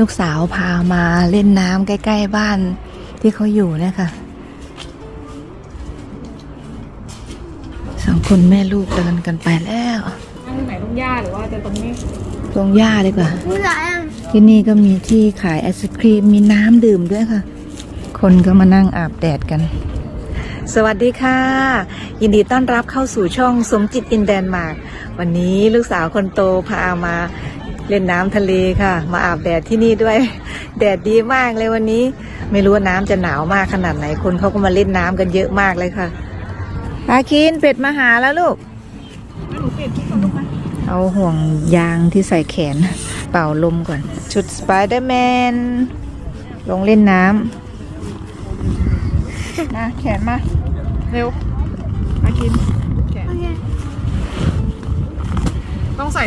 ลูกสาวพามาเล่นน้ำใกล้ ๆ บ้านที่เขาอยู่เนะคะสองคนแม่ลูกเดินกันไปแล้วนั่งตรงไหนตรงหญ้าหรือว่าจะตรงนี้ ตรงหญ้าดีกว่า ที่นี่ก็มีที่ขายไอศครีมมีน้ำดื่มด้วยค่ะ คนก็มานั่งอาบแดดกัน สวัสดีค่ะ ยินดีต้อนรับเข้าสู่ช่องสมจิตอินแดนมาร์กวันนี้ลูกสาวคนโตพามา เล่นน้ำทะเลค่ะ มาอาบแดดที่นี่ด้วย แดดดีมากเลยวันนี้ ไม่รู้ว่าน้ำจะหนาวมากขนาดไหนคนเขาก็มาเล่นน้ำกันเยอะมากเลยค่ะอาคินเป็ดมาหาแล้วลูกหนูเปลี่ยนที่ก่อนลูกไหมเอาห่วงยางที่ใส่แขน เป่าลมก่อน ชุดสไปเดอร์แมนลงเล่นน้ำนะแขนมา เร็วมากินแขน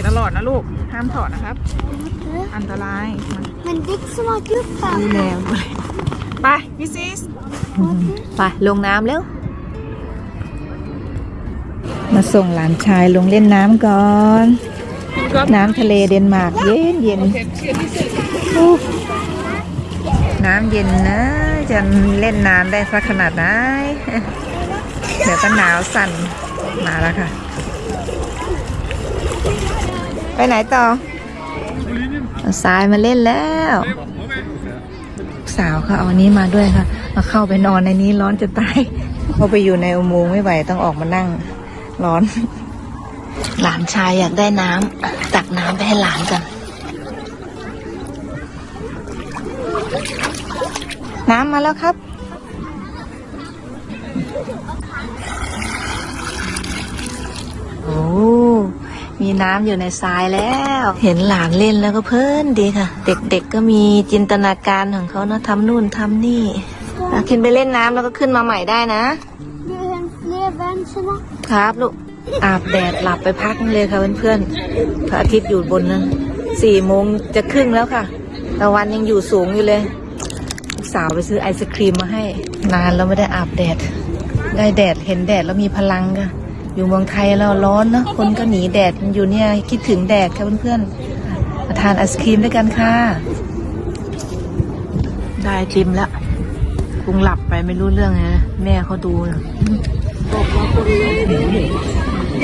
ต้องใส่ตลอดนะลูก ห้ามถอดนะครับ อันตรายมา Men det är inte så mycket upp ดูแลเลยไปมิสซิสไปลงน้ำแล้ว มาส่งหลานชายลงเล่นน้ำก่อน น้ำทะเลเดนมาร์กเย็นเย็นอู้น้ำเย็นนะ จะเล่นน้ำได้สักขนาดไหนเดี๋ยวก็หนาวสั่นมาแล้วค่ะ ไปไหนต่อเอาทรายมาเล่นแล้วลูกสาวเขาเอาอันนี้มาด้วยค่ะมาเข้าไปนอนในนี้ร้อนจะตายเขาไปอยู่ในอุโมงค์ไม่ไหวต้องออกมานั่งร้อน หลานชายอยากได้น้ำตักน้ำไปให้หลานกันน้ำมาแล้วครับ โอ้ มีน้ำอยู่ในทรายแล้ว เห็นหลานเล่นแล้วก็เพลินดีค่ะ เด็กๆก็มีจินตนาการของเขานะทำนู่นทำนี่อะขึ้นไปเล่นน้ำแล้วก็ขึ้นมาใหม่ได้นะ Det är en fler vänsterna. ครับลูกอาบแดดหลับไปพักนึงเลยค่ะเพื่อนๆพระอาทิตย์อยู่บนนั้นสี่โมงจะครึ่งแล้วค่ะตะวันยังอยู่สูงอยู่เลยลูกสาวไปซื้อไอศครีมมาให้ นานแล้วไม่ได้อาบแดด ได้แดดเห็นแดดแล้วมีพลังค่ะ อยู่เมืองไทยเราร้อนเนอะคนก็หนีแดดมันอยู่เนี่ยคิดถึงแดดค่ะเพื่อนๆมาทานไอศครีมด้วยกันค่ะ ได้ไอติมแล้วคงหลับไปไม่รู้เรื่องไงแม่เขาดูน่ะ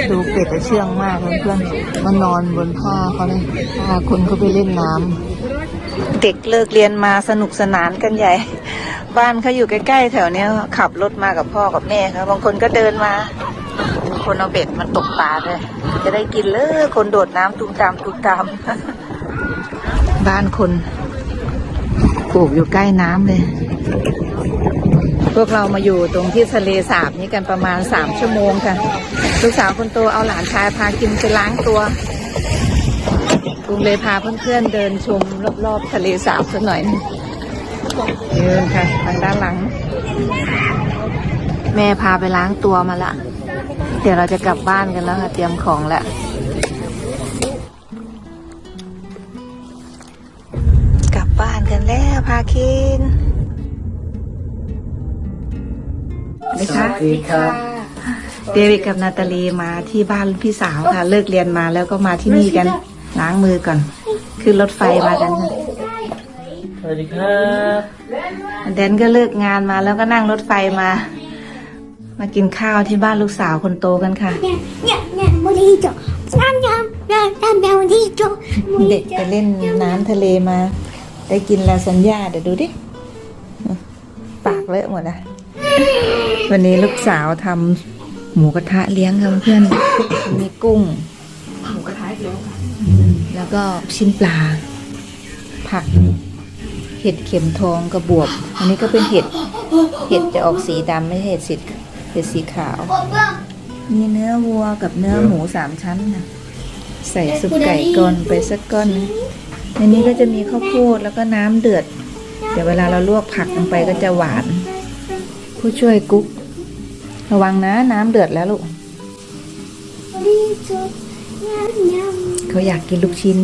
ดูเป็ดจะเชื่องมากเพื่อนๆมานอนบนผ้าเขาเลยพาคนเขาไปเล่นน้ำเด็กเลิกเรียนมาสนุกสนานกันใหญ่ บ้านเขาอยู่ใกล้ๆแถวเนี้ยขับรถมากับพ่อกับแม่ครับบางคนก็เดินมาบาง คนเอาเบ็ดมาตกปลาเลยจะได้กินเลยคนโดดน้ำตุ้มตามตุ้มตาม บ้านคนปลูกอยู่ใกล้น้ำเลย พวกเรามาอยู่ตรงที่ทะเลสาบนี้กันประมาณสามชั่วโมงค่ะ ลูกสาวคนโตเอาหลานชายพากินไปล้างตัวลุงเลยพาเพื่อนๆเดินชมรอบๆทะเลสาบสักหน่อยนึงเดินค่ะทางด้านหลัง แม่พาไปล้างตัวมาละ เดี๋ยวเราจะกลับบ้านกันแล้วค่ะ เตรียมของแล้วกลับบ้านกันแล้วพาคินสวัสดีค่ะเดวิดกับนาตาลีมาที่บ้านพี่สาวค่ะ เลิกเรียนมาแล้วก็มาที่นี่กันล้างมือก่อน ขึ้นรถไฟมากันค่ะสวัสดีครับแดนก็เลิกงานมาแล้วก็นั่งรถไฟมา มากินข้าวที่บ้านลูกสาวคนโตกันค่ะ Nja, nja, mojito. Njam, njam, njam, njam, njam, mojito. เด็กไปเล่นน้ำทะเลมา ได้กินลาซานญ่าเดี๋ยวดูดิ ปากเลอะหมดอะวันนี้ลูกสาวทำหมูกระทะเลี้ยงค่ะเพื่อนๆมีกุ้ง หมูกระทะเดียวค่ะแล้วก็ชิ้นปลา ผัก เห็ดเข็มทองกระบวบ อันนี้ก็เป็นเห็ด เห็ดจะออกสีดำไม่ใช่เห็ดสี เห็ดสีขาว มีเนื้อวัวกับเนื้อหมูสามชั้นนะใส่ซุปไก่ก่อนไปสักก้อนหนึงในนี้ก็จะมีข้าวโพดแล้วก็น้ำเดือด เดี๋ยวเวลาเราลวกผักลงไปก็จะหวาน ผู้ช่วยกุ๊ก ระวังนะน้ำเดือดแล้วลูก Mojito. Njam, njam. เขาอยากกินลูกชิ้น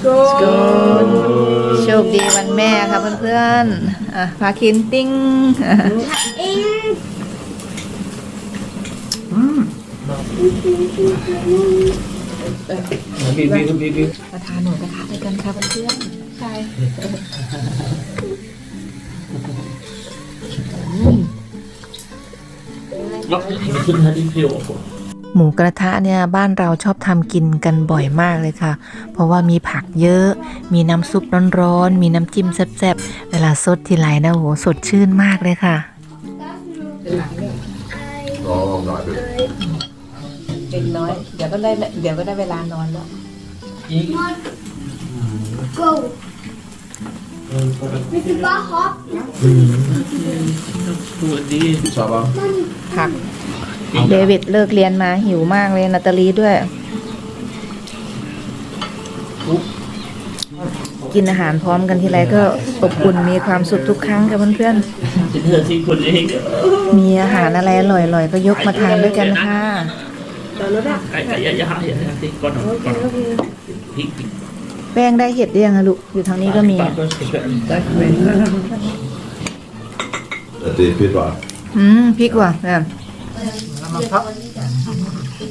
โก Good โชคดีวันแม่ค่ะเพื่อนๆอะพาคินติ้ง In. อืมบีบีบีบีมาทานหนูกระทะด้วยกันค่ะเพื่อนๆใช่ Ja, den här är privat på. ห มูกระทะเนี่ยบ้านเราชอบทำกินกันบ่อยมากเลยค่ะ เพราะว่ามีผักเยอะ มีน้ำซุปร้อนๆ มีน้ำจิ้มแซ่บๆ เวลาสดทีไรนะโหสดชื่นมากเลยค่ะเป็นน้อย เดี๋ยวก็ได้เดี๋ยวก็ได้เวลานอนแล้ว go ไม่ใช่บ้าฮอป Det är Saba. ผัก เดวิดเลิกเรียนมาหิวมากเลยนาตาลีด้วย กินอาหารพร้อมกันทีไรก็อบอุ่นมีความสุขทุกครั้งกับเพื่อน Det här är kollega. ๆมีอาหารอะไรอร่อยๆก็ยกมาทานด้วยกันค่ะ Nej, jag, jag, jag, jag, jag, det är gott nog, gott nog. Pigg, pigg. แป้งได้เห็ดหรือยังอะลูกอยู่ทางนี้ก็มี Bara först i kväll. Tack. det är fedt, var. อืมพริกว่ะแบบ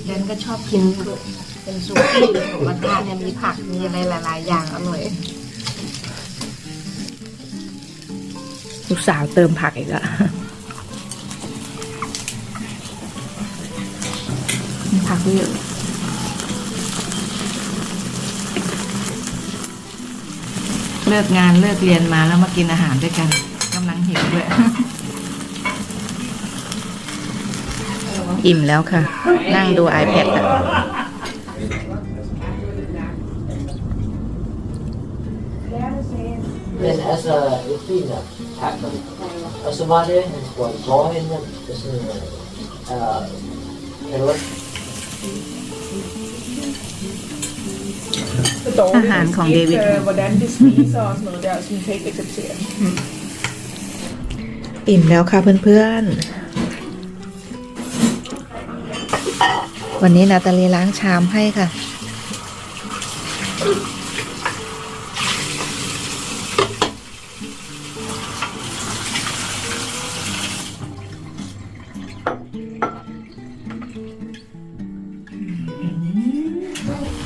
เดนก็ชอบกินเป็นซุกี้หมูกระทะเนี่ยมีผักมีอะไรหลาย ๆ อย่างอร่อยลูกสาวเติมผักอีกอะผักเยอะเลิกงานเลิกเรียนมาแล้วมากินอาหารด้วยกันกำลังหิวด้วย อิ่มแล้วค่ะ นั่งดู iPad อะ Men altså, det er fint nok. Tak for det. Og så var det, han spurgte, hvorhen jeg det er sådan, øh, kan du ikke อาหารของเดวิด Hvordan det spiser og sådan noget der, så vi kan ikke acceptere det. อิ่มแล้วค่ะเพื่อนๆ วันนี้นาตาลีล้างชามให้ค่ะ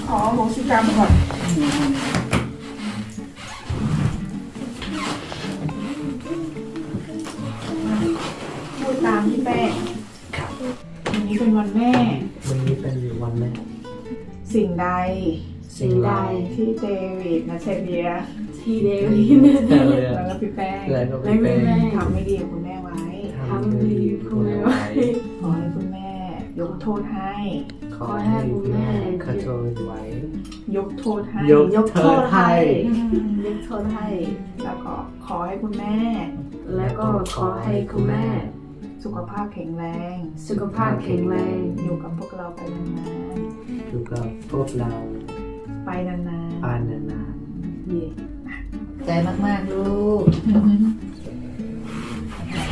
ขอโหสิกรรมก่อนพูดตามพี่แป้งวันนี้เป็นวันแม่ สิ่งใดที่เดวิดนะเชเบียร์ที่เดวิดแล้วก็พี่แป้งแล้วก็พี่แป้งทำไม่ดีกับคุณแม่ไว้ทำดีคุณแม่ไว้ขอให้คุณแม่ยกโทษให้ ขอให้คุณแม่ขอโทษไว้ ยกโทษให้ยกโทษให้ยกโทษให้ แล้วก็ขอให้คุณแม่ แล้วก็ขอให้คุณแม่ สุขภาพแข็งแรง สุขภาพแข็งแรง อยู่กับพวกเราไปนานอยู่กับพวกเราๆ ไปนานปานนานๆเย่ใจมากๆลูก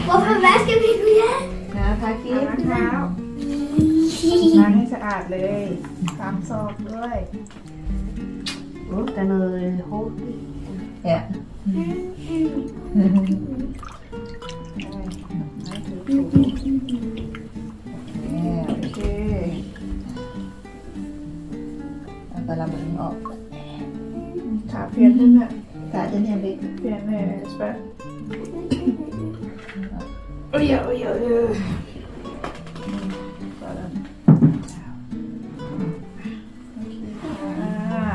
Hvorfor vasker vi nu ja? นะพาคิล้างเท้าล้างให้สะอาดเลยตามซอกด้วยๆโอ้แต่เเลยสเปะโอ้ยโอ้ยโอ้ยโอ้ยก่อนแล้วโอเคค่ะ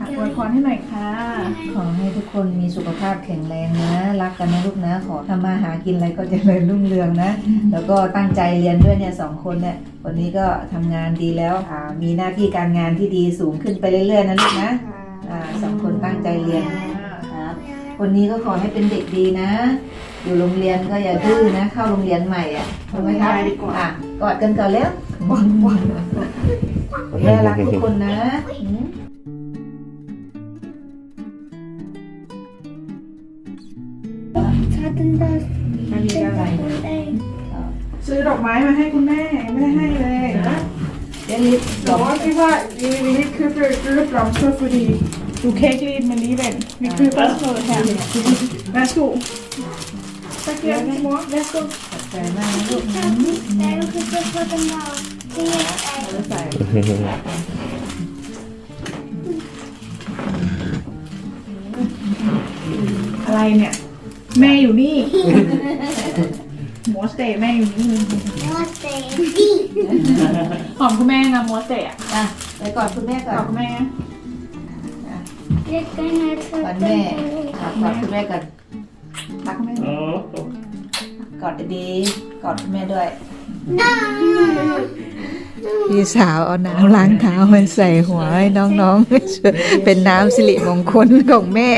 อะอวยพรให้หน่อยค่ะขอให้ทุกคนมีสุขภาพแข็งแรงนะ รักกันนะลูกนะ ขอทำมาหากินอะไรก็เจริญรุ่งเรืองนะ แล้วก็ตั้งใจเรียนด้วยเนี่ยสองคนเนี่ยวันนี้ก็ทำงานดีแล้วอ่ามีหน้าที่การงานที่ดีสูงขึ้นไปเรื่อยๆนะลูกนะอ่าสองคนตั้งใจเรียน ครับคนนี้ก็ขอให้เป็นเด็กดีนะ อยู่โรงเรียนก็อย่าดื้อนะ เข้าโรงเรียนใหม่อะถูกไหมครับอะกอดกันก่อนแล้วแม่รักทุกคนนะอืม Taten das. ไม่มีอะไร Ey. ซื้อดอกไม้มาให้คุณแม่ไม่ได้ให้เลยเดี๋ยวรีบบอกว่าคิดว่า vi vi vill köpa köpa blomster fordi du kan ikke lide dem alligevel. Vi køber sådan noget her. Værsgo. Tak for mor. Værsgo. ใจมากนะลูก Jeg kan ikke få den der. ใส่อะไรเนี่ย แม่อยู่นี่หมอสเตย์แม่อยู่นี่ Namaste. หอมคุณแม่นะหมอสเตย์อะอะไปก่อนคุณแม่ก่อหอนมคุณแม่ You're gonna วันแม่อะกอดคุณแม่ก่อนรักคุณแม่โอ้กอดดีๆกอดคุณแม่ด้วย No. พี่สาวเอาน้ำล้างเท้ามาใส่หัวให้น้องๆ เป็นน้ำสิริมงคลของแม่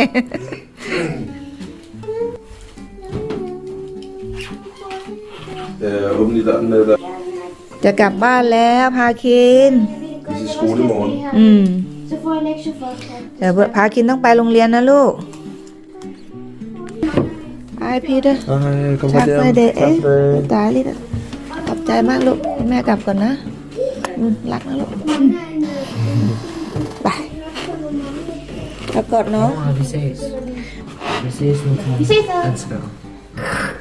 Eh, om niet aan de... จะกลับบ้านแล้วพาคิน Is die school in morgen? อืม Ze voor een leksje vast. เดี๋ยวพาคินต้องไปโรงเรียนนะลูกไอพีเดอร์ Ah, kom ชักไปเดเอ๊ะตายลิดอะขอบใจมากลูกให้แม่กลับก่อนนะอืมรักนะลูกไปแล้วกอดน้อง Ah, wie says? Wie says niet gaan. Wie zit er? Let's go.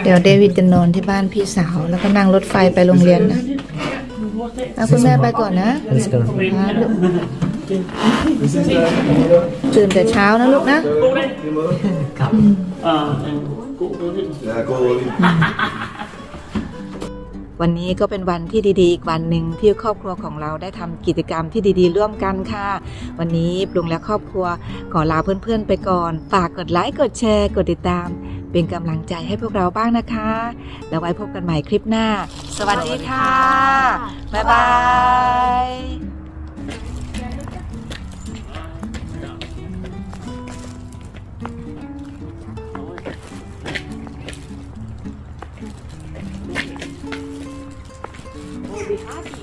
เดี๋ยวเดวิดจะนอนที่บ้านพี่สาวแล้วก็นั่งรถไฟไปโรงเรียนนะเอาคุณแม่ไปก่อนนะ Let's go. ครับลูก ตื่นแต่เช้านะลูกนะอ่ากูดูดิ Ja, ik hoor wel niet. วันนี้ก็เป็นวันที่ดีๆ อีกวันหนึ่งที่ครอบครัวของเราได้ทำกิจกรรมที่ดีๆ ร่วมกันค่ะ วันนี้ปรุงและครอบครัวขอลาเพื่อนๆไปก่อน ฝากกดไลค์ กดแชร์ กดติดตาม เป็นกำลังใจให้พวกเราบ้างนะคะ แล้วไว้พบกันใหม่คลิปหน้า สวัสดีค่ะ บ๊ายบาย be happy.